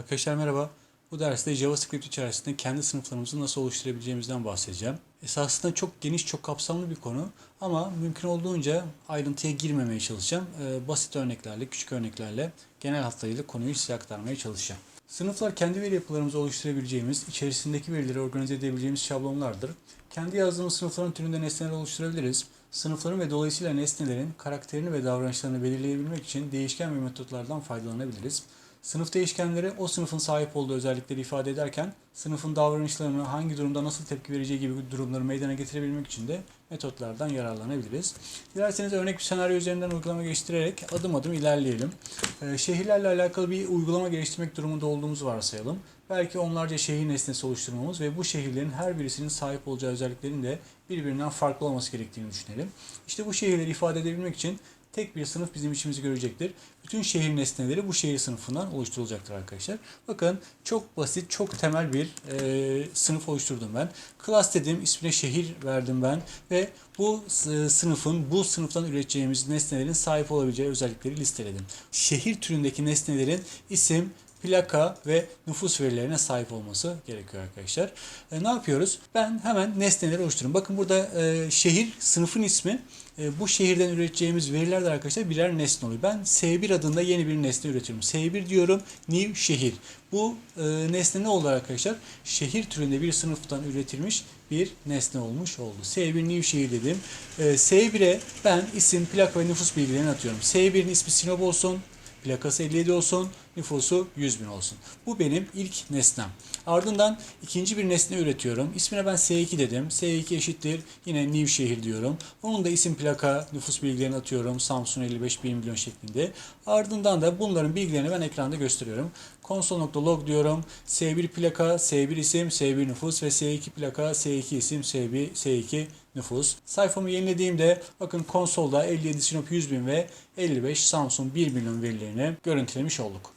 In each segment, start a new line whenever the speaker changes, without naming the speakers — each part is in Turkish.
Arkadaşlar merhaba. Bu derste JavaScript içerisinde kendi sınıflarımızı nasıl oluşturabileceğimizden bahsedeceğim. Esasında çok geniş, çok kapsamlı bir konu ama mümkün olduğunca ayrıntıya girmemeye çalışacağım. Ee, basit örneklerle, küçük örneklerle genel hatlarıyla konuyu size aktarmaya çalışacağım. Sınıflar kendi veri yapılarımızı oluşturabileceğimiz, içerisindeki verileri organize edebileceğimiz şablonlardır. Kendi yazdığımız sınıfların türünde nesneler oluşturabiliriz. Sınıfların ve dolayısıyla nesnelerin karakterini ve davranışlarını belirleyebilmek için değişken ve metotlardan faydalanabiliriz. Sınıf değişkenleri o sınıfın sahip olduğu özellikleri ifade ederken sınıfın davranışlarını hangi durumda nasıl tepki vereceği gibi durumları meydana getirebilmek için de metotlardan yararlanabiliriz. Dilerseniz örnek bir senaryo üzerinden uygulama geliştirerek adım adım ilerleyelim. Ee, şehirlerle alakalı bir uygulama geliştirmek durumunda olduğumuzu varsayalım. Belki onlarca şehir nesnesi oluşturmamız ve bu şehirlerin her birisinin sahip olacağı özelliklerin de birbirinden farklı olması gerektiğini düşünelim. İşte bu şehirleri ifade edebilmek için tek bir sınıf bizim işimizi görecektir. Bütün şehir nesneleri bu şehir sınıfından oluşturulacaktır arkadaşlar. Bakın çok basit, çok temel bir e, sınıf oluşturdum ben. Class dedim, ismine şehir verdim ben ve bu e, sınıfın, bu sınıftan üreteceğimiz nesnelerin sahip olabileceği özellikleri listeledim. Şehir türündeki nesnelerin isim, plaka ve nüfus verilerine sahip olması gerekiyor arkadaşlar. E, ne yapıyoruz? Ben hemen nesneleri oluşturuyorum. Bakın burada e, şehir sınıfın ismi. E, bu şehirden üreteceğimiz veriler de arkadaşlar birer nesne oluyor. Ben S1 adında yeni bir nesne üretiyorum. S1 diyorum new şehir. Bu e, nesne ne oldu arkadaşlar? Şehir türünde bir sınıftan üretilmiş bir nesne olmuş oldu. S1 new şehir dedim. E, S1'e ben isim, plaka ve nüfus bilgilerini atıyorum. S1'in ismi Sinop olsun. Plakası 57 olsun, nüfusu 100 bin olsun. Bu benim ilk nesnem. Ardından ikinci bir nesne üretiyorum. İsmine ben S2 dedim. S2 eşittir yine New şehir diyorum. Onun da isim plaka nüfus bilgilerini atıyorum. Samsun 55 1 milyon şeklinde. Ardından da bunların bilgilerini ben ekranda gösteriyorum. Console.log diyorum. S1 plaka, S1 isim, S1 nüfus ve S2 plaka, S2 isim, S1, S2 nüfus. Sayfamı yenilediğimde bakın konsolda 57 Sinop 100 bin ve 55 Samsun 1 milyon verilerini görüntülemiş olduk.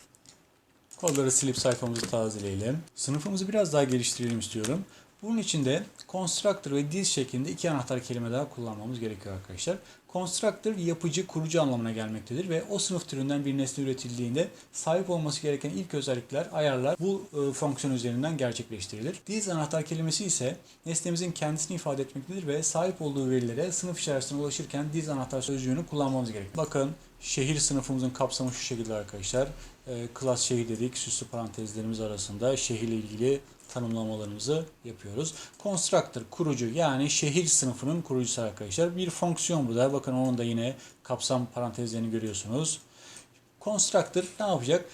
Kodları silip sayfamızı tazeleyelim. Sınıfımızı biraz daha geliştirelim istiyorum. Bunun için de constructor ve this şeklinde iki anahtar kelime daha kullanmamız gerekiyor arkadaşlar. Constructor yapıcı, kurucu anlamına gelmektedir ve o sınıf türünden bir nesne üretildiğinde sahip olması gereken ilk özellikler, ayarlar bu e, fonksiyon üzerinden gerçekleştirilir. This anahtar kelimesi ise nesnemizin kendisini ifade etmektedir ve sahip olduğu verilere sınıf içerisine ulaşırken this anahtar sözcüğünü kullanmamız gerekir. Bakın şehir sınıfımızın kapsamı şu şekilde arkadaşlar. E, class şehir dedik süslü parantezlerimiz arasında şehirle ilgili tanımlamalarımızı yapıyoruz. Constructor kurucu yani şehir sınıfının kurucusu arkadaşlar. Bir fonksiyon bu. Bakın onun da yine kapsam parantezlerini görüyorsunuz. Constructor ne yapacak?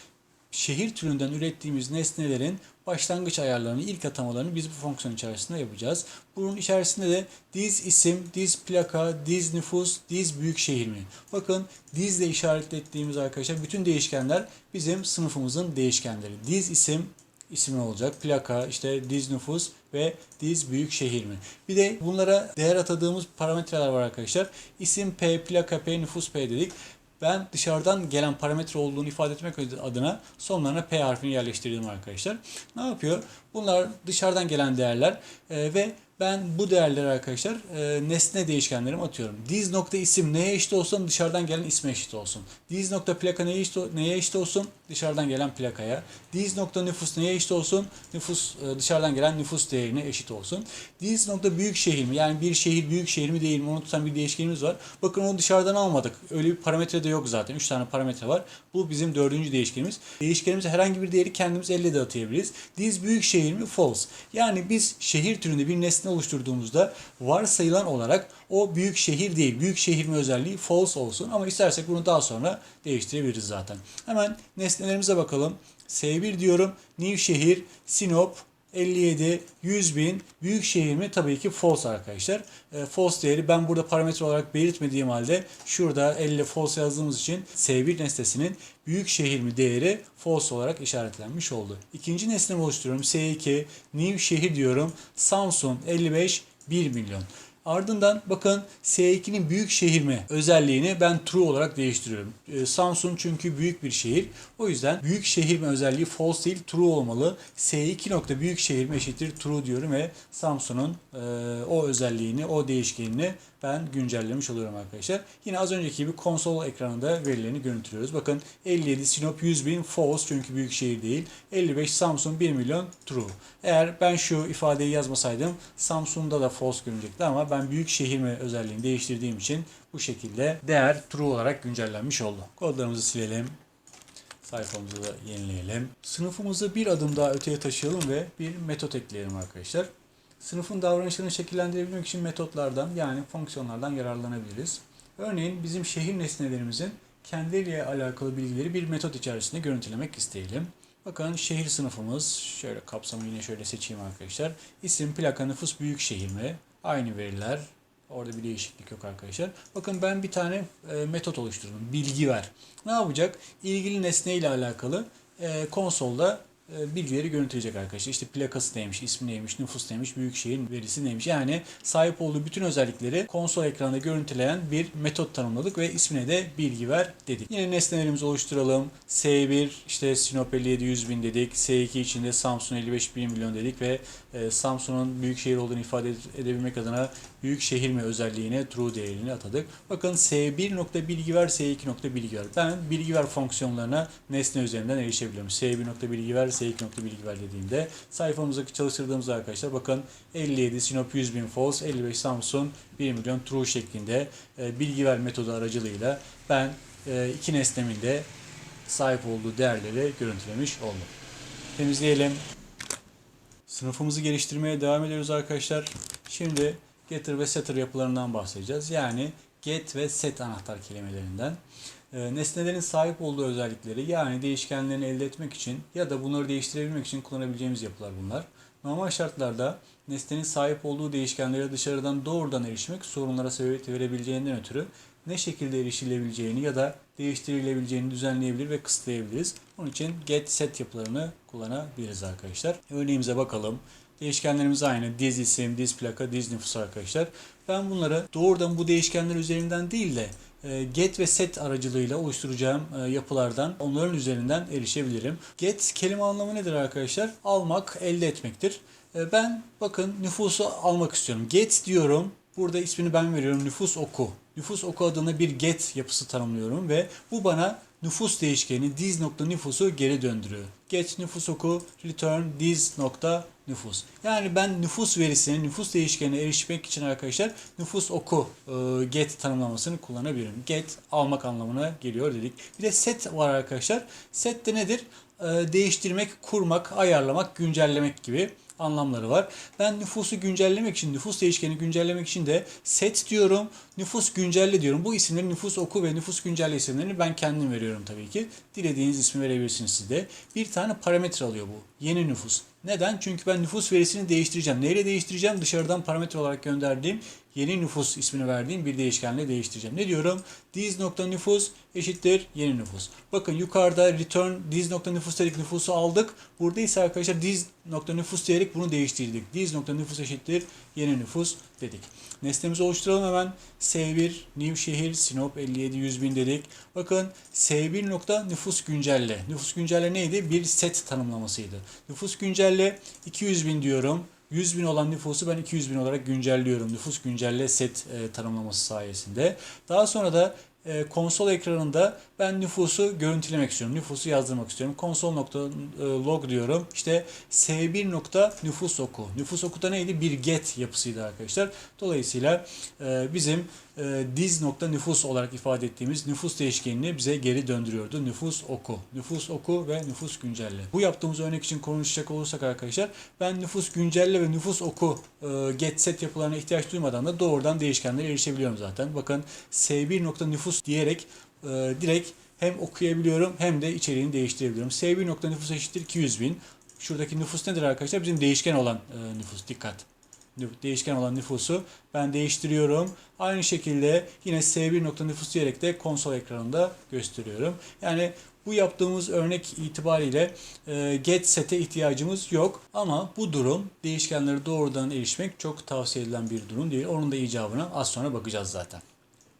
Şehir türünden ürettiğimiz nesnelerin başlangıç ayarlarını, ilk atamalarını biz bu fonksiyon içerisinde yapacağız. Bunun içerisinde de diz isim, diz plaka, diz nüfus, diz büyük şehir mi? Bakın dizle işaretlettiğimiz arkadaşlar bütün değişkenler bizim sınıfımızın değişkenleri. Diz isim, ismi olacak. Plaka, işte diz nüfus ve diz büyük şehir mi? Bir de bunlara değer atadığımız parametreler var arkadaşlar. İsim P, plaka P, nüfus P dedik. Ben dışarıdan gelen parametre olduğunu ifade etmek adına sonlarına P harfini yerleştirdim arkadaşlar. Ne yapıyor? Bunlar dışarıdan gelen değerler e, ve ben bu değerleri arkadaşlar e, nesne değişkenlerime atıyorum. Diz nokta isim neye eşit olsun dışarıdan gelen isme eşit olsun. Diz nokta plaka neye eşit, neye eşit olsun dışarıdan gelen plakaya. Diz nokta nüfus neye eşit olsun nüfus e, dışarıdan gelen nüfus değerine eşit olsun. Diz nokta büyük şehir mi yani bir şehir büyük şehir mi değil mi onu tutan bir değişkenimiz var. Bakın onu dışarıdan almadık. Öyle bir parametre de yok zaten. 3 tane parametre var. Bu bizim dördüncü değişkenimiz. Değişkenimize herhangi bir değeri kendimiz elle de atayabiliriz. Diz büyük şehir mi? False. Yani biz şehir türünde bir nesne oluşturduğumuzda varsayılan olarak o büyük şehir değil. Büyük şehir mi özelliği false olsun ama istersek bunu daha sonra değiştirebiliriz zaten. Hemen nesnelerimize bakalım. S1 diyorum. New şehir, Sinop, 57, 100 bin büyük şehir mi? Tabii ki false arkadaşlar. E, false değeri ben burada parametre olarak belirtmediğim halde şurada 50 false yazdığımız için S1 nesnesinin büyük şehir mi değeri false olarak işaretlenmiş oldu. İkinci nesnemi oluşturuyorum. S2, new şehir diyorum. Samsun 55, 1 milyon. Ardından bakın S2'nin büyük şehir mi özelliğini ben true olarak değiştiriyorum. Ee, Samsun çünkü büyük bir şehir. O yüzden büyük şehir mi özelliği false değil true olmalı. S2 nokta büyük şehir mi eşittir true diyorum ve Samsun'un e, o özelliğini, o değişkenini ben güncellemiş oluyorum arkadaşlar. Yine az önceki gibi konsol ekranında verilerini görüntülüyoruz. Bakın 57 Sinop 100 bin false çünkü büyük şehir değil. 55 Samsun 1 milyon true. Eğer ben şu ifadeyi yazmasaydım Samsun'da da false görünecekti ama ben büyük şehir mi özelliğini değiştirdiğim için bu şekilde değer true olarak güncellenmiş oldu. Kodlarımızı silelim. Sayfamızı da yenileyelim. Sınıfımızı bir adım daha öteye taşıyalım ve bir metot ekleyelim arkadaşlar. Sınıfın davranışlarını şekillendirebilmek için metotlardan yani fonksiyonlardan yararlanabiliriz. Örneğin bizim şehir nesnelerimizin kendileriyle alakalı bilgileri bir metot içerisinde görüntülemek isteyelim. Bakın şehir sınıfımız şöyle kapsamı yine şöyle seçeyim arkadaşlar. İsim, plaka, nüfus, büyük şehir mi? Aynı veriler. Orada bir değişiklik yok arkadaşlar. Bakın ben bir tane e, metot oluşturdum. Bilgi ver. Ne yapacak? İlgili nesne ile alakalı e, konsolda bilgileri görüntüleyecek arkadaşlar. İşte plakası neymiş, ismi neymiş, nüfus neymiş, büyükşehir verisi neymiş. Yani sahip olduğu bütün özellikleri konsol ekranında görüntüleyen bir metot tanımladık ve ismine de bilgi ver dedik. Yine nesnelerimizi oluşturalım. S1 işte Sinop 57 100 bin dedik. S2 içinde Samsun 55 1 milyon dedik ve e, Samsun'un büyük şehir olduğunu ifade edebilmek adına büyük şehir mi özelliğine true değerini atadık. Bakın S1 nokta bilgi ver, S2 nokta bilgi ver. Ben bilgi ver fonksiyonlarına nesne üzerinden erişebiliyorum. S1 nokta bilgi ver, S2 nokta bilgi ver dediğimde sayfamızdaki çalıştırdığımız arkadaşlar bakın 57 Sinop 100 bin false, 55 Samsun 1 milyon true şeklinde e, bilgi ver metodu aracılığıyla ben e, iki nesnemin de sahip olduğu değerleri görüntülemiş oldum. Temizleyelim. Sınıfımızı geliştirmeye devam ediyoruz arkadaşlar. Şimdi getter ve setter yapılarından bahsedeceğiz. Yani get ve set anahtar kelimelerinden. E, nesnelerin sahip olduğu özellikleri yani değişkenlerini elde etmek için ya da bunları değiştirebilmek için kullanabileceğimiz yapılar bunlar. Normal şartlarda nesnenin sahip olduğu değişkenlere dışarıdan doğrudan erişmek sorunlara sebebiyet verebileceğinden ötürü ne şekilde erişilebileceğini ya da değiştirilebileceğini düzenleyebilir ve kısıtlayabiliriz. Onun için get set yapılarını kullanabiliriz arkadaşlar. Örneğimize bakalım. Değişkenlerimiz aynı. Diz isim, diz plaka, diz nüfus arkadaşlar. Ben bunları doğrudan bu değişkenler üzerinden değil de e, get ve set aracılığıyla oluşturacağım e, yapılardan onların üzerinden erişebilirim. Get kelime anlamı nedir arkadaşlar? Almak, elde etmektir. E, Ben bakın nüfusu almak istiyorum. Get diyorum. Burada ismini ben veriyorum. Nüfus oku. Nüfus oku adına bir get yapısı tanımlıyorum ve bu bana nüfus değişkeni diz nokta nüfusu geri döndürüyor. Get nüfus oku return diz nokta nüfus. Yani ben nüfus verisine, nüfus değişkenine erişmek için arkadaşlar nüfus oku e, get tanımlamasını kullanabilirim. Get almak anlamına geliyor dedik. Bir de set var arkadaşlar. Set de nedir? E, değiştirmek, kurmak, ayarlamak, güncellemek gibi anlamları var. Ben nüfusu güncellemek için, nüfus değişkeni güncellemek için de set diyorum, nüfus güncelle diyorum. Bu isimleri nüfus oku ve nüfus güncelle isimlerini ben kendim veriyorum tabii ki. Dilediğiniz ismi verebilirsiniz siz de. Bir tane parametre alıyor bu. Yeni nüfus. Neden? Çünkü ben nüfus verisini değiştireceğim. Neyle değiştireceğim? Dışarıdan parametre olarak gönderdiğim yeni nüfus ismini verdiğim bir değişkenle değiştireceğim. Ne diyorum? Diz.nüfus eşittir yeni nüfus. Bakın yukarıda return diz.nüfus dedik nüfusu aldık. Burada ise arkadaşlar diz.nüfus diyerek bunu değiştirdik. Diz.nüfus eşittir yeni nüfus dedik. Nesnemizi oluşturalım hemen. S1 New şehir Sinop 57 100 bin dedik. Bakın S1 nokta nüfus güncelle. Nüfus güncelle neydi? Bir set tanımlamasıydı. Nüfus güncelle 200 bin diyorum. 100 bin olan nüfusu ben 200 bin olarak güncelliyorum. Nüfus güncelle set e, tanımlaması sayesinde. Daha sonra da e, konsol ekranında ben nüfusu görüntülemek istiyorum. Nüfusu yazdırmak istiyorum. Konsol nokta e, log diyorum. İşte S1 nokta nüfus oku. Nüfus oku da neydi? Bir get yapısıydı arkadaşlar. Dolayısıyla e, bizim e, diz nokta nüfus olarak ifade ettiğimiz nüfus değişkenini bize geri döndürüyordu. Nüfus oku. Nüfus oku ve nüfus güncelle. Bu yaptığımız örnek için konuşacak olursak arkadaşlar ben nüfus güncelle ve nüfus oku e, get set yapılarına ihtiyaç duymadan da doğrudan değişkenlere erişebiliyorum zaten. Bakın S1 nokta nüfus diyerek e, direkt hem okuyabiliyorum hem de içeriğini değiştirebiliyorum. S1 nokta nüfus eşittir 200 bin. Şuradaki nüfus nedir arkadaşlar? Bizim değişken olan e, nüfus. Dikkat değişken olan nüfusu ben değiştiriyorum. Aynı şekilde yine S1 nokta nüfus diyerek de konsol ekranında gösteriyorum. Yani bu yaptığımız örnek itibariyle e, get set'e ihtiyacımız yok. Ama bu durum değişkenlere doğrudan erişmek çok tavsiye edilen bir durum değil. Onun da icabına az sonra bakacağız zaten.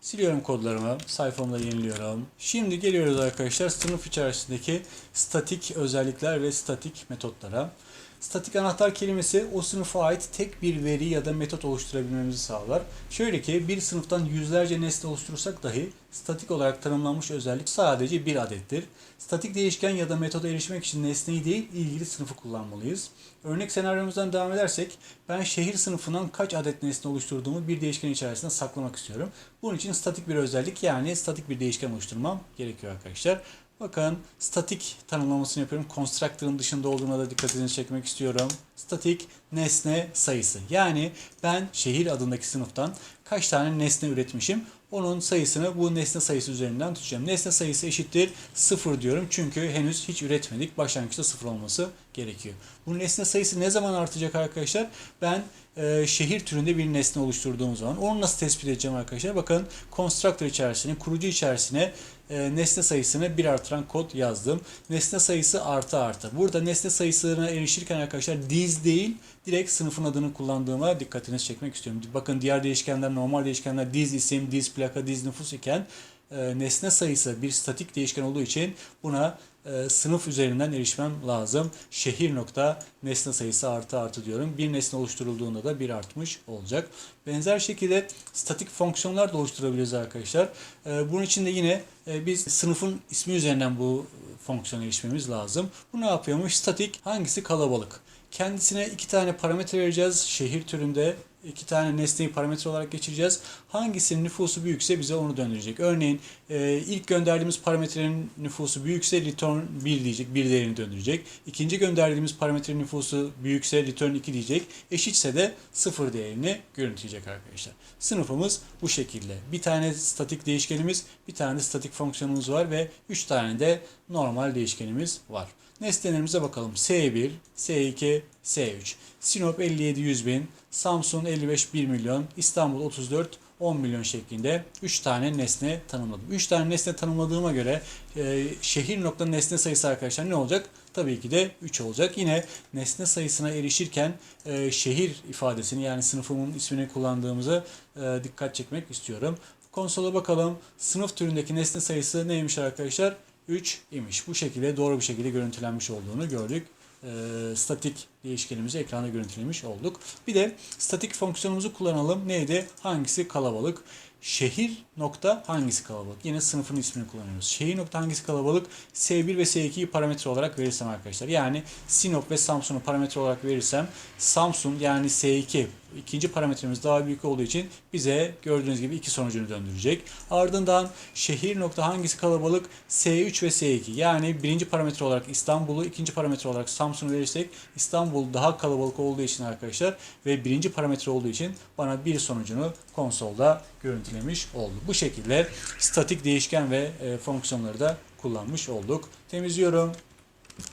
Siliyorum kodlarımı, sayfamı da yeniliyorum. Şimdi geliyoruz arkadaşlar sınıf içerisindeki statik özellikler ve statik metotlara. Statik anahtar kelimesi o sınıfa ait tek bir veri ya da metot oluşturabilmemizi sağlar. Şöyle ki bir sınıftan yüzlerce nesne oluşturursak dahi statik olarak tanımlanmış özellik sadece bir adettir. Statik değişken ya da metoda erişmek için nesneyi değil ilgili sınıfı kullanmalıyız. Örnek senaryomuzdan devam edersek ben şehir sınıfından kaç adet nesne oluşturduğumu bir değişken içerisinde saklamak istiyorum. Bunun için statik bir özellik yani statik bir değişken oluşturmam gerekiyor arkadaşlar. Bakın statik tanımlamasını yapıyorum. Constructor'ın dışında olduğuna da dikkatinizi çekmek istiyorum. Statik nesne sayısı. Yani ben şehir adındaki sınıftan kaç tane nesne üretmişim. Onun sayısını bu nesne sayısı üzerinden tutacağım. Nesne sayısı eşittir 0 diyorum. Çünkü henüz hiç üretmedik. Başlangıçta 0 olması gerekiyor. Bu nesne sayısı ne zaman artacak arkadaşlar? Ben e, şehir türünde bir nesne oluşturduğum zaman. Onu nasıl tespit edeceğim arkadaşlar? Bakın constructor içerisine, kurucu içerisine e, nesne sayısını bir artıran kod yazdım. Nesne sayısı artı artı. Burada nesne sayısına erişirken arkadaşlar diz değil direkt sınıfın adını kullandığıma dikkatinizi çekmek istiyorum. Bakın diğer değişkenler normal değişkenler diz isim, diz plaka, diz nüfus iken e, nesne sayısı bir statik değişken olduğu için buna e, sınıf üzerinden erişmem lazım. Şehir nokta nesne sayısı artı artı diyorum. Bir nesne oluşturulduğunda da bir artmış olacak. Benzer şekilde statik fonksiyonlar da oluşturabiliriz arkadaşlar. E, bunun için de yine e, biz sınıfın ismi üzerinden bu fonksiyona erişmemiz lazım. Bu ne yapıyormuş? Statik hangisi kalabalık? Kendisine iki tane parametre vereceğiz. Şehir türünde iki tane nesneyi parametre olarak geçireceğiz. Hangisinin nüfusu büyükse bize onu döndürecek. Örneğin e, ilk gönderdiğimiz parametrenin nüfusu büyükse return 1 diyecek. 1 değerini döndürecek. İkinci gönderdiğimiz parametrenin nüfusu büyükse return 2 diyecek. Eşitse de 0 değerini görüntüleyecek arkadaşlar. Sınıfımız bu şekilde. Bir tane statik değişkenimiz, bir tane de statik fonksiyonumuz var ve 3 tane de normal değişkenimiz var. Nesnelerimize bakalım. S1, S2, S3. Sinop 57 100 bin, Samsun 55 1 milyon, İstanbul 34 10 milyon şeklinde 3 tane nesne tanımladım. 3 tane nesne tanımladığıma göre e, şehir nokta nesne sayısı arkadaşlar ne olacak? Tabii ki de 3 olacak. Yine nesne sayısına erişirken e, şehir ifadesini yani sınıfımın ismini kullandığımızı e, dikkat çekmek istiyorum. Konsola bakalım. Sınıf türündeki nesne sayısı neymiş arkadaşlar? 3 imiş. Bu şekilde doğru bir şekilde görüntülenmiş olduğunu gördük. E, statik değişkenimizi ekranda görüntülemiş olduk. Bir de statik fonksiyonumuzu kullanalım. Neydi? Hangisi kalabalık? Şehir nokta hangisi kalabalık? Yine sınıfın ismini kullanıyoruz. Şehir nokta hangisi kalabalık? S1 ve S2'yi parametre olarak verirsem arkadaşlar. Yani Sinop ve Samsun'u parametre olarak verirsem Samsun yani S2 ikinci parametremiz daha büyük olduğu için bize gördüğünüz gibi iki sonucunu döndürecek. Ardından şehir nokta hangisi kalabalık? S3 ve S2. Yani birinci parametre olarak İstanbul'u, ikinci parametre olarak Samsun'u verirsek İstanbul daha kalabalık olduğu için arkadaşlar ve birinci parametre olduğu için bana bir sonucunu konsolda görüntülemiş oldu. Bu şekilde statik değişken ve e, fonksiyonları da kullanmış olduk. Temizliyorum.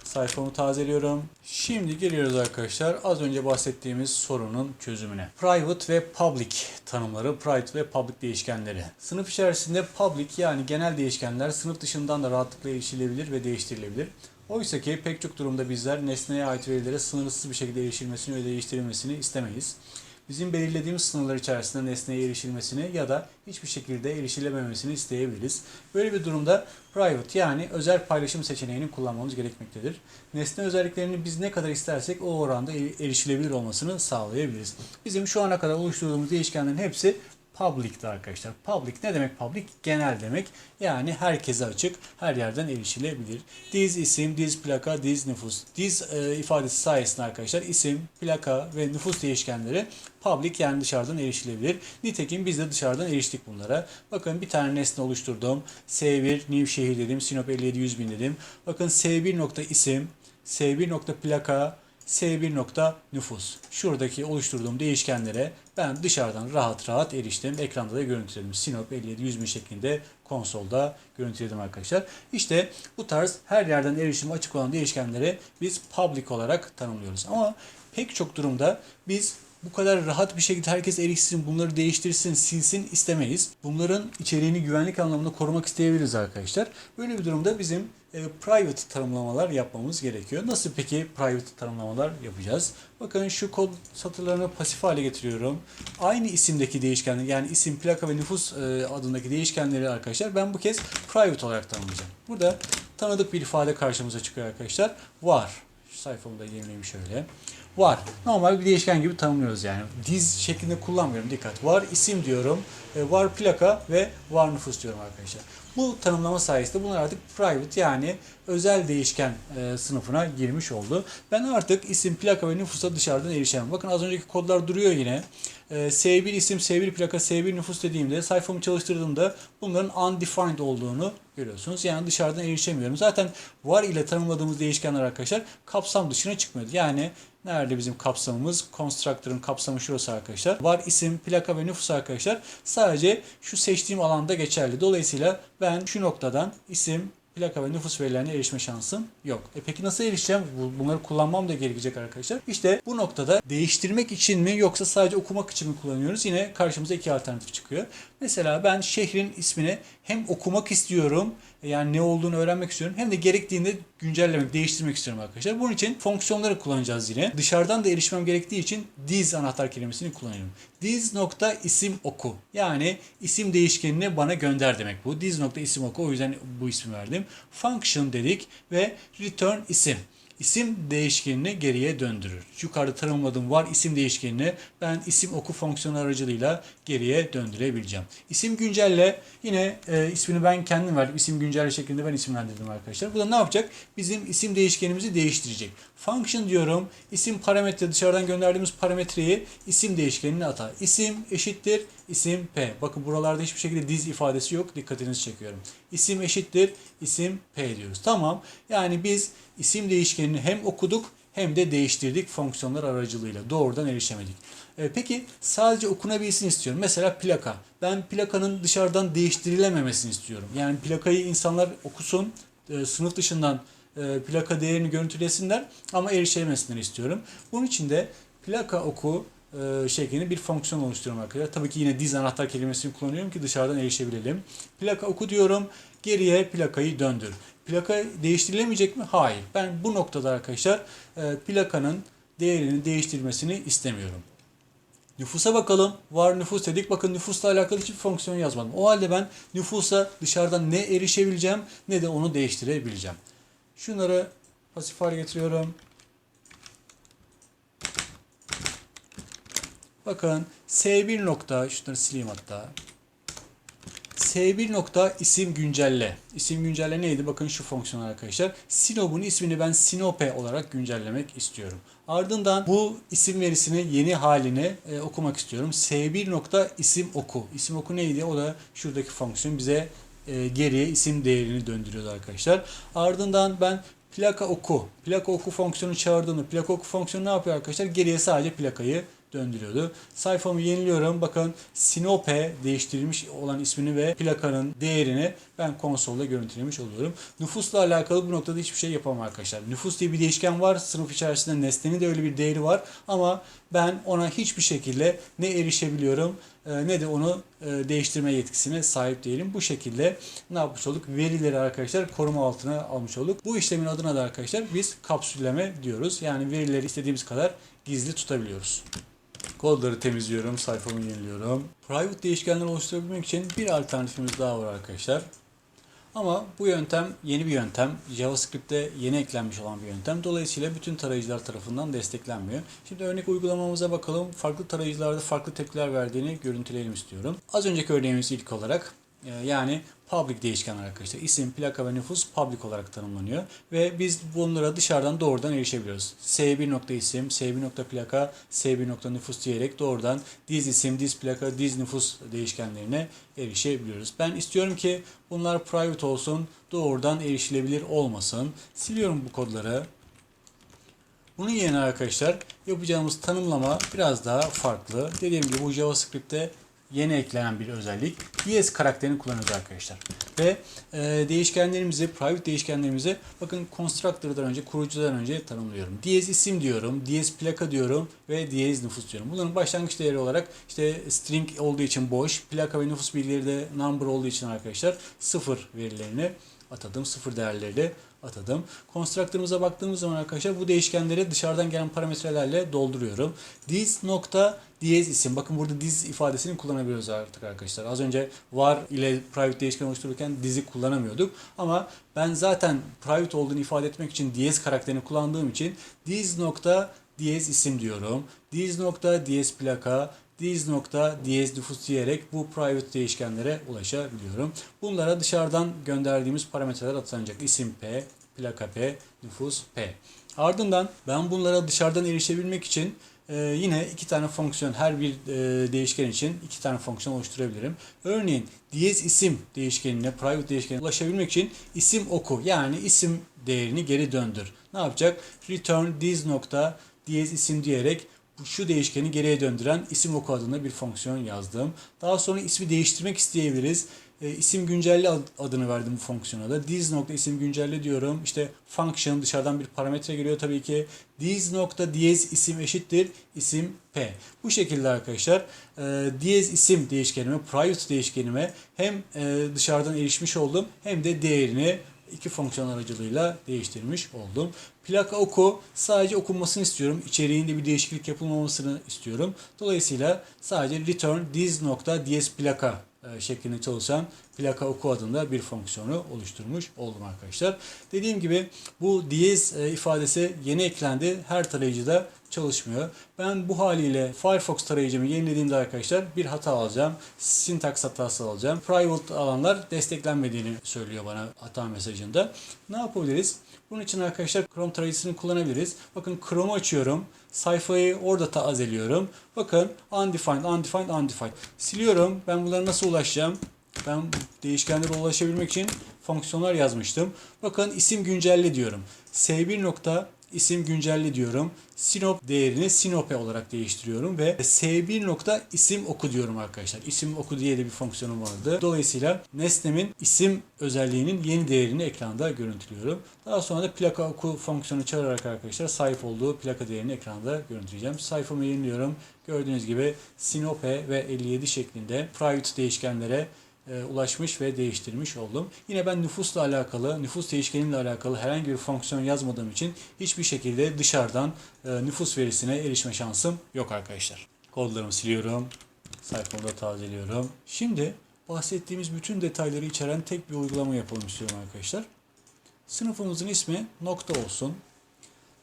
Sayfamı tazeliyorum. Şimdi geliyoruz arkadaşlar az önce bahsettiğimiz sorunun çözümüne. Private ve public tanımları, private ve public değişkenleri. Sınıf içerisinde public yani genel değişkenler sınıf dışından da rahatlıkla erişilebilir ve değiştirilebilir. Oysa ki pek çok durumda bizler nesneye ait verilere sınırsız bir şekilde erişilmesini ve değiştirilmesini istemeyiz. Bizim belirlediğimiz sınırlar içerisinde nesneye erişilmesini ya da hiçbir şekilde erişilememesini isteyebiliriz. Böyle bir durumda private yani özel paylaşım seçeneğini kullanmamız gerekmektedir. Nesne özelliklerini biz ne kadar istersek o oranda erişilebilir olmasını sağlayabiliriz. Bizim şu ana kadar oluşturduğumuz değişkenlerin hepsi public'ti arkadaşlar. Public ne demek public? Genel demek. Yani herkese açık, her yerden erişilebilir. Diz isim, diz plaka, diz nüfus. Diz e, ifadesi sayesinde arkadaşlar isim, plaka ve nüfus değişkenleri public yani dışarıdan erişilebilir. Nitekim biz de dışarıdan eriştik bunlara. Bakın bir tane nesne oluşturdum. S1 Nevşehir dedim. Sinop 57 100 bin dedim. Bakın S1 nokta isim, S1 nokta plaka, S1 nokta nüfus. Şuradaki oluşturduğum değişkenlere ben dışarıdan rahat rahat eriştim. Ekranda da görüntüledim. Sinop 57 100 bin şeklinde konsolda görüntüledim arkadaşlar. İşte bu tarz her yerden erişim açık olan değişkenleri biz public olarak tanımlıyoruz. Ama pek çok durumda biz bu kadar rahat bir şekilde herkes erişsin, bunları değiştirsin, silsin istemeyiz. Bunların içeriğini güvenlik anlamında korumak isteyebiliriz arkadaşlar. Böyle bir durumda bizim e, private tanımlamalar yapmamız gerekiyor. Nasıl peki private tanımlamalar yapacağız? Bakın şu kod satırlarını pasif hale getiriyorum. Aynı isimdeki değişkenler yani isim, plaka ve nüfus e, adındaki değişkenleri arkadaşlar ben bu kez private olarak tanımlayacağım. Burada tanıdık bir ifade karşımıza çıkıyor arkadaşlar. Var. Sayfamı da yenileyim şöyle. Var. Normal bir değişken gibi tanımlıyoruz yani. Diz şeklinde kullanmıyorum. Dikkat. Var isim diyorum. e, Var plaka ve var nüfus diyorum arkadaşlar. Bu tanımlama sayesinde bunlar artık private yani özel değişken e, sınıfına girmiş oldu. Ben artık isim, plaka ve nüfusa dışarıdan erişemem. Bakın az önceki kodlar duruyor yine. E, S1 isim, S1 plaka, S1 nüfus dediğimde sayfamı çalıştırdığımda bunların undefined olduğunu görüyorsunuz. Yani dışarıdan erişemiyorum. Zaten var ile tanımladığımız değişkenler arkadaşlar kapsam dışına çıkmıyor. Yani nerede bizim kapsamımız? Constructor'ın kapsamı şurası arkadaşlar. Var isim, plaka ve nüfus arkadaşlar. Sadece şu seçtiğim alanda geçerli. Dolayısıyla ben şu noktadan isim, plaka ve nüfus verilerine erişme şansım yok. E peki nasıl erişeceğim? Bu- Bunları kullanmam da gerekecek arkadaşlar. İşte bu noktada değiştirmek için mi yoksa sadece okumak için mi kullanıyoruz? Yine karşımıza iki alternatif çıkıyor. Mesela ben şehrin ismini hem okumak istiyorum yani ne olduğunu öğrenmek istiyorum hem de gerektiğinde güncellemek, değiştirmek istiyorum arkadaşlar. Bunun için fonksiyonları kullanacağız yine. Dışarıdan da erişmem gerektiği için diz anahtar kelimesini kullanıyorum. Diz nokta isim oku. Yani isim değişkenini bana gönder demek bu. Diz nokta isim oku. O yüzden bu ismi verdim. Function dedik ve return isim. İsim değişkenini geriye döndürür. Yukarıda tanımladığım var isim değişkenini ben isim oku fonksiyonu aracılığıyla geriye döndürebileceğim. İsim güncelle yine e, ismini ben kendim verdim. İsim güncelle şeklinde ben isimlendirdim arkadaşlar. Bu da ne yapacak? Bizim isim değişkenimizi değiştirecek. Function diyorum. İsim parametre dışarıdan gönderdiğimiz parametreyi isim değişkenine atar. İsim eşittir isim P. Bakın buralarda hiçbir şekilde diz ifadesi yok. Dikkatinizi çekiyorum. İsim eşittir isim P diyoruz. Tamam. Yani biz isim değişkenini hem okuduk hem de değiştirdik fonksiyonlar aracılığıyla. Doğrudan erişemedik. E, peki sadece okunabilsin istiyorum. Mesela plaka. Ben plakanın dışarıdan değiştirilememesini istiyorum. Yani plakayı insanlar okusun, e, sınıf dışından plaka değerini görüntülesinler ama erişemesinler istiyorum. Bunun için de plaka oku e, şeklinde bir fonksiyon oluşturuyorum arkadaşlar. Tabii ki yine diz anahtar kelimesini kullanıyorum ki dışarıdan erişebilelim. Plaka oku diyorum. Geriye plakayı döndür. Plaka değiştirilemeyecek mi? Hayır. Ben bu noktada arkadaşlar e, plakanın değerini değiştirmesini istemiyorum. Nüfusa bakalım. Var nüfus dedik. Bakın nüfusla alakalı hiçbir fonksiyon yazmadım. O halde ben nüfusa dışarıdan ne erişebileceğim ne de onu değiştirebileceğim. Şunları pasif hale getiriyorum. Bakın S1 nokta, şunları sileyim hatta. S1 nokta isim güncelle. İsim güncelle neydi? Bakın şu fonksiyon arkadaşlar. Sinop'un ismini ben Sinope olarak güncellemek istiyorum. Ardından bu isim verisini yeni haline e, okumak istiyorum. S1 nokta isim oku. İsim oku neydi? O da şuradaki fonksiyon bize e, geriye isim değerini döndürüyordu arkadaşlar. Ardından ben plaka oku. Plaka oku fonksiyonu çağırdığımda plaka oku fonksiyonu ne yapıyor arkadaşlar? Geriye sadece plakayı döndürüyordu. Sayfamı yeniliyorum. Bakın Sinope değiştirilmiş olan ismini ve plakanın değerini ben konsolda görüntülemiş oluyorum. Nüfusla alakalı bu noktada hiçbir şey yapamam arkadaşlar. Nüfus diye bir değişken var. Sınıf içerisinde nesnenin de öyle bir değeri var. Ama ben ona hiçbir şekilde ne erişebiliyorum ne de onu e, değiştirme yetkisine sahip değilim. Bu şekilde ne yapmış olduk? Verileri arkadaşlar koruma altına almış olduk. Bu işlemin adına da arkadaşlar biz kapsülleme diyoruz. Yani verileri istediğimiz kadar gizli tutabiliyoruz. Kodları temizliyorum, sayfamı yeniliyorum. Private değişkenler oluşturabilmek için bir alternatifimiz daha var arkadaşlar. Ama bu yöntem yeni bir yöntem. JavaScript'te yeni eklenmiş olan bir yöntem. Dolayısıyla bütün tarayıcılar tarafından desteklenmiyor. Şimdi örnek uygulamamıza bakalım. Farklı tarayıcılarda farklı tepkiler verdiğini görüntüleyelim istiyorum. Az önceki örneğimiz ilk olarak yani public değişken arkadaşlar. İsim, plaka ve nüfus public olarak tanımlanıyor. Ve biz bunlara dışarıdan doğrudan erişebiliyoruz. S1 nokta isim, S1 nokta plaka, S1 nokta nüfus diyerek doğrudan diz isim, diz plaka, diz nüfus değişkenlerine erişebiliyoruz. Ben istiyorum ki bunlar private olsun, doğrudan erişilebilir olmasın. Siliyorum bu kodları. Bunun yerine arkadaşlar yapacağımız tanımlama biraz daha farklı. Dediğim gibi bu JavaScript'te yeni eklenen bir özellik. DS karakterini kullanıyoruz arkadaşlar. Ve e, değişkenlerimizi, private değişkenlerimizi bakın constructor'dan önce, kurucudan önce tanımlıyorum. DS isim diyorum, DS plaka diyorum ve DS nüfus diyorum. Bunların başlangıç değeri olarak işte string olduğu için boş, plaka ve nüfus bilgileri de number olduğu için arkadaşlar sıfır verilerini atadım, sıfır değerleri atadım. Constructor'ımıza baktığımız zaman arkadaşlar bu değişkenleri dışarıdan gelen parametrelerle dolduruyorum. This nokta diyez isim. Bakın burada diz ifadesini kullanabiliyoruz artık arkadaşlar. Az önce var ile private değişken oluştururken dizi kullanamıyorduk. Ama ben zaten private olduğunu ifade etmek için diyez karakterini kullandığım için this nokta diyez isim diyorum. This nokta diyez plaka, this nokta diyez nüfus diyerek bu private değişkenlere ulaşabiliyorum. Bunlara dışarıdan gönderdiğimiz parametreler atanacak. İsim P, plaka P, nüfus P. Ardından ben bunlara dışarıdan erişebilmek için ee, yine iki tane fonksiyon her bir e, değişken için iki tane fonksiyon oluşturabilirim. Örneğin diyez isim değişkenine, private değişkenine ulaşabilmek için isim oku yani isim değerini geri döndür. Ne yapacak? Return this nokta diyez isim diyerek şu değişkeni geriye döndüren isim oku adında bir fonksiyon yazdım. Daha sonra ismi değiştirmek isteyebiliriz. E, isim güncelle ad- adını verdim bu fonksiyona da. This nokta isim güncelle diyorum. İşte function dışarıdan bir parametre geliyor tabii ki. This nokta diyez isim eşittir isim p. Bu şekilde arkadaşlar e, diyez isim değişkenime, private değişkenime hem e, dışarıdan erişmiş oldum hem de değerini iki fonksiyon aracılığıyla değiştirmiş oldum. Plaka oku sadece okunmasını istiyorum. İçeriğinde bir değişiklik yapılmamasını istiyorum. Dolayısıyla sadece return this nokta ds plaka şeklinde çalışan plaka oku adında bir fonksiyonu oluşturmuş oldum arkadaşlar. Dediğim gibi bu diyez e, ifadesi yeni eklendi. Her tarayıcıda çalışmıyor. Ben bu haliyle Firefox tarayıcımı yenilediğimde arkadaşlar bir hata alacağım. Sintaks hatası alacağım. Private alanlar desteklenmediğini söylüyor bana hata mesajında. Ne yapabiliriz? Bunun için arkadaşlar Chrome tarayıcısını kullanabiliriz. Bakın Chrome'u açıyorum. Sayfayı orada tazeliyorum. Bakın undefined, undefined, undefined. Siliyorum. Ben bunlara nasıl ulaşacağım? Ben değişkenlere ulaşabilmek için fonksiyonlar yazmıştım. Bakın isim güncelle diyorum. S1 nokta isim güncelle diyorum. Sinop değerini sinope olarak değiştiriyorum ve S1 nokta isim oku diyorum arkadaşlar. İsim oku diye de bir fonksiyonum vardı. Dolayısıyla nesnemin isim özelliğinin yeni değerini ekranda görüntülüyorum. Daha sonra da plaka oku fonksiyonu çağırarak arkadaşlar sahip olduğu plaka değerini ekranda görüntüleyeceğim. Sayfamı yeniliyorum. Gördüğünüz gibi sinope ve 57 şeklinde private değişkenlere e, ulaşmış ve değiştirmiş oldum. Yine ben nüfusla alakalı, nüfus değişkeniyle alakalı herhangi bir fonksiyon yazmadığım için hiçbir şekilde dışarıdan e, nüfus verisine erişme şansım yok arkadaşlar. Kodlarımı siliyorum. Sayfamı da tazeliyorum. Şimdi bahsettiğimiz bütün detayları içeren tek bir uygulama yapalım istiyorum arkadaşlar. Sınıfımızın ismi nokta olsun.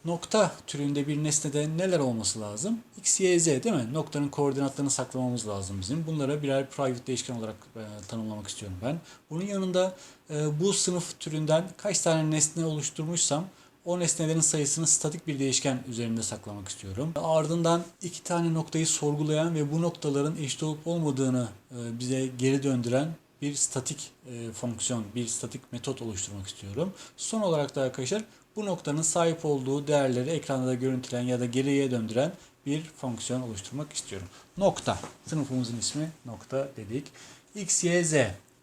Nokta türünde bir nesnede neler olması lazım? X, Y, Z değil mi? Noktanın koordinatlarını saklamamız lazım bizim. Bunlara birer private değişken olarak e, tanımlamak istiyorum ben. Bunun yanında e, bu sınıf türünden kaç tane nesne oluşturmuşsam o nesnelerin sayısını statik bir değişken üzerinde saklamak istiyorum. Ardından iki tane noktayı sorgulayan ve bu noktaların eşit olup olmadığını e, bize geri döndüren bir statik e, fonksiyon, bir statik metot oluşturmak istiyorum. Son olarak da arkadaşlar bu noktanın sahip olduğu değerleri ekranda da görüntüleyen ya da geriye döndüren bir fonksiyon oluşturmak istiyorum. Nokta. Sınıfımızın ismi nokta dedik. X, Y, Z.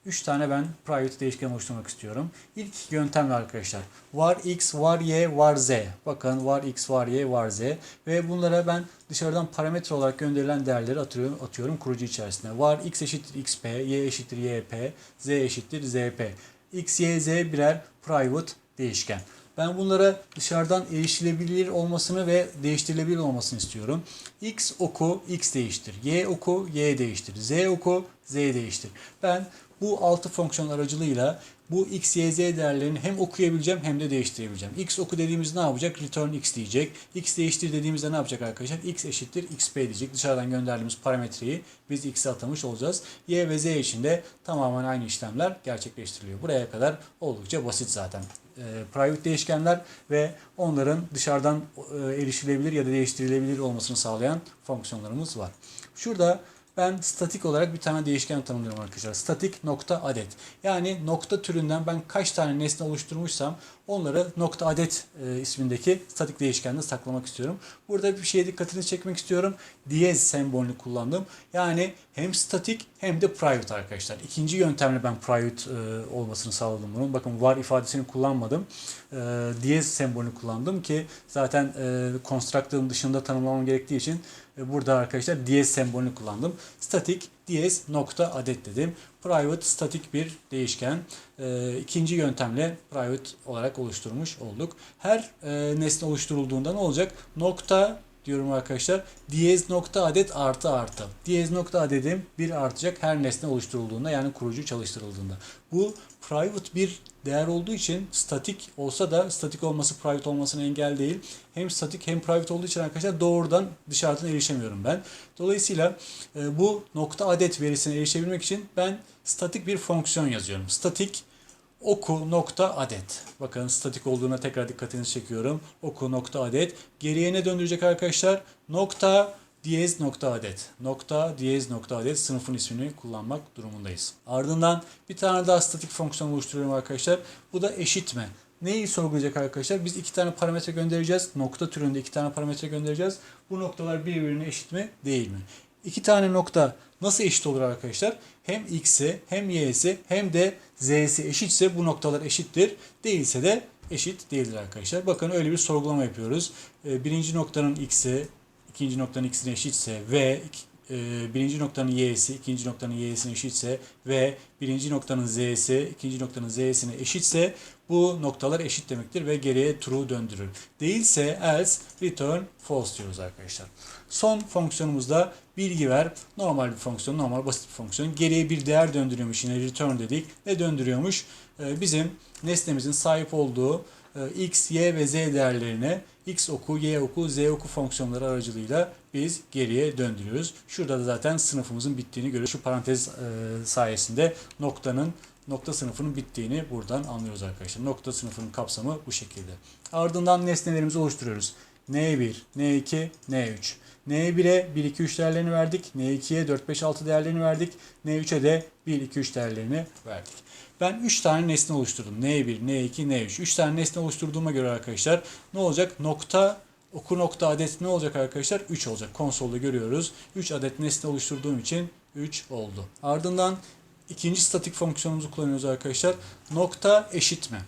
3 tane ben private değişken oluşturmak istiyorum. İlk yöntemle arkadaşlar. Var X, var Y, var Z. Bakın var X, var Y, var Z. Ve bunlara ben dışarıdan parametre olarak gönderilen değerleri atıyorum, atıyorum kurucu içerisine. Var X eşittir XP, Y eşittir YP, Z eşittir ZP. X, Y, Z birer private değişken. Ben bunlara dışarıdan erişilebilir olmasını ve değiştirilebilir olmasını istiyorum. X oku X değiştir. Y oku Y değiştir. Z oku Z değiştir. Ben bu altı fonksiyon aracılığıyla bu x, y, z değerlerini hem okuyabileceğim hem de değiştirebileceğim. x oku dediğimizde ne yapacak? Return x diyecek. x değiştir dediğimizde ne yapacak arkadaşlar? x eşittir xp diyecek. Dışarıdan gönderdiğimiz parametreyi biz x'e atamış olacağız. y ve z için de tamamen aynı işlemler gerçekleştiriliyor. Buraya kadar oldukça basit zaten. E, private değişkenler ve onların dışarıdan e, erişilebilir ya da değiştirilebilir olmasını sağlayan fonksiyonlarımız var. Şurada ben statik olarak bir tane değişken tanımlıyorum arkadaşlar. Statik nokta adet. Yani nokta türünden ben kaç tane nesne oluşturmuşsam onları nokta adet e, ismindeki statik değişkende saklamak istiyorum. Burada bir şeye dikkatini çekmek istiyorum. Diyez sembolünü kullandım. Yani hem statik hem de private arkadaşlar. İkinci yöntemle ben private e, olmasını sağladım bunun. Bakın var ifadesini kullanmadım. E, diyez sembolünü kullandım ki zaten e, constructor'ın dışında tanımlamam gerektiği için burada arkadaşlar diyez sembolünü kullandım. Statik diyez nokta adet dedim. Private statik bir değişken. E, ikinci yöntemle private olarak oluşturmuş olduk. Her e, nesne oluşturulduğunda ne olacak? Nokta diyorum arkadaşlar. Diyez nokta adet artı artı. Diyez nokta adedim bir artacak her nesne oluşturulduğunda yani kurucu çalıştırıldığında. Bu private bir değer olduğu için statik olsa da statik olması private olmasına engel değil. Hem statik hem private olduğu için arkadaşlar doğrudan dışarıdan erişemiyorum ben. Dolayısıyla e, bu nokta adet verisine erişebilmek için ben statik bir fonksiyon yazıyorum. Statik oku nokta adet. Bakın statik olduğuna tekrar dikkatinizi çekiyorum. Oku nokta adet. Geriye ne döndürecek arkadaşlar? Nokta diyez nokta adet. Nokta diyez nokta adet sınıfın ismini kullanmak durumundayız. Ardından bir tane daha statik fonksiyon oluşturuyorum arkadaşlar. Bu da eşitme. Neyi sorgulayacak arkadaşlar? Biz iki tane parametre göndereceğiz. Nokta türünde iki tane parametre göndereceğiz. Bu noktalar birbirine eşit mi değil mi? İki tane nokta nasıl eşit olur arkadaşlar? Hem x'i hem y'si hem de z'si eşitse bu noktalar eşittir. Değilse de eşit değildir arkadaşlar. Bakın öyle bir sorgulama yapıyoruz. Ee, Birinci noktanın x'i ikinci noktanın x'ine eşitse ve e, birinci noktanın y'si ikinci noktanın y'sine eşitse ve birinci noktanın z'si ikinci noktanın z'sine eşitse bu noktalar eşit demektir ve geriye true döndürür. Değilse else return false diyoruz arkadaşlar. Son fonksiyonumuzda bilgi ver. Normal bir fonksiyon, normal basit bir fonksiyon. Geriye bir değer döndürüyormuş yine return dedik. Ne döndürüyormuş? Ee, bizim nesnemizin sahip olduğu e, x, y ve z değerlerine x oku, y oku, z oku fonksiyonları aracılığıyla biz geriye döndürüyoruz. Şurada da zaten sınıfımızın bittiğini görüyoruz. Şu parantez e, sayesinde noktanın nokta sınıfının bittiğini buradan anlıyoruz arkadaşlar. Nokta sınıfının kapsamı bu şekilde. Ardından nesnelerimizi oluşturuyoruz. N1, N2, N3. N1'e 1, 2, 3 değerlerini verdik. N2'ye 4, 5, 6 değerlerini verdik. N3'e de 1, 2, 3 değerlerini verdik. Ben 3 tane nesne oluşturdum. N1, N2, N3. 3 tane nesne oluşturduğuma göre arkadaşlar ne olacak? Nokta oku nokta adet ne olacak arkadaşlar? 3 olacak. Konsolda görüyoruz. 3 adet nesne oluşturduğum için 3 oldu. Ardından ikinci statik fonksiyonumuzu kullanıyoruz arkadaşlar. Nokta eşitme.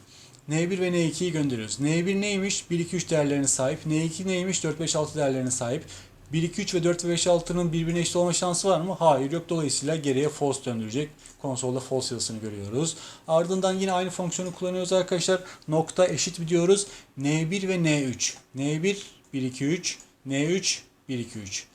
N1 ve N2'yi gönderiyoruz. N1 neymiş? 1, 2, 3 değerlerine sahip. N2 neymiş? 4, 5, 6 değerlerine sahip. 1, 2, 3 ve 4 ve 5, 6'nın birbirine eşit olma şansı var mı? Hayır yok. Dolayısıyla geriye false döndürecek. Konsolda false yazısını görüyoruz. Ardından yine aynı fonksiyonu kullanıyoruz arkadaşlar. Nokta eşit diyoruz. N1 ve N3. N1 1, 2, 3. N3 1, 2, 3.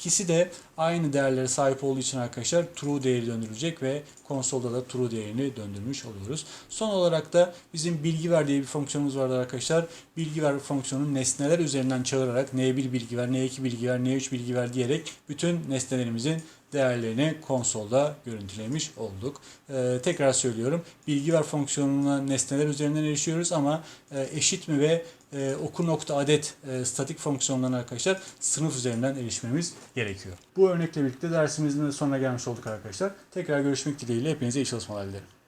İkisi de aynı değerlere sahip olduğu için arkadaşlar true değeri döndürülecek ve konsolda da true değerini döndürmüş oluyoruz. Son olarak da bizim bilgi ver diye bir fonksiyonumuz vardı arkadaşlar. Bilgi ver fonksiyonunu nesneler üzerinden çağırarak N1 bilgi ver, N2 bilgi ver, N3 bilgi ver diyerek bütün nesnelerimizin değerlerini konsolda görüntülemiş olduk. Ee, tekrar söylüyorum. Bilgi ver fonksiyonuna nesneler üzerinden erişiyoruz ama e, eşit mi ve e, oku nokta adet e, statik fonksiyonlarına arkadaşlar sınıf üzerinden erişmemiz gerekiyor. Bu örnekle birlikte dersimizin de sonuna gelmiş olduk arkadaşlar. Tekrar görüşmek dileğiyle hepinize iyi çalışmalar dilerim.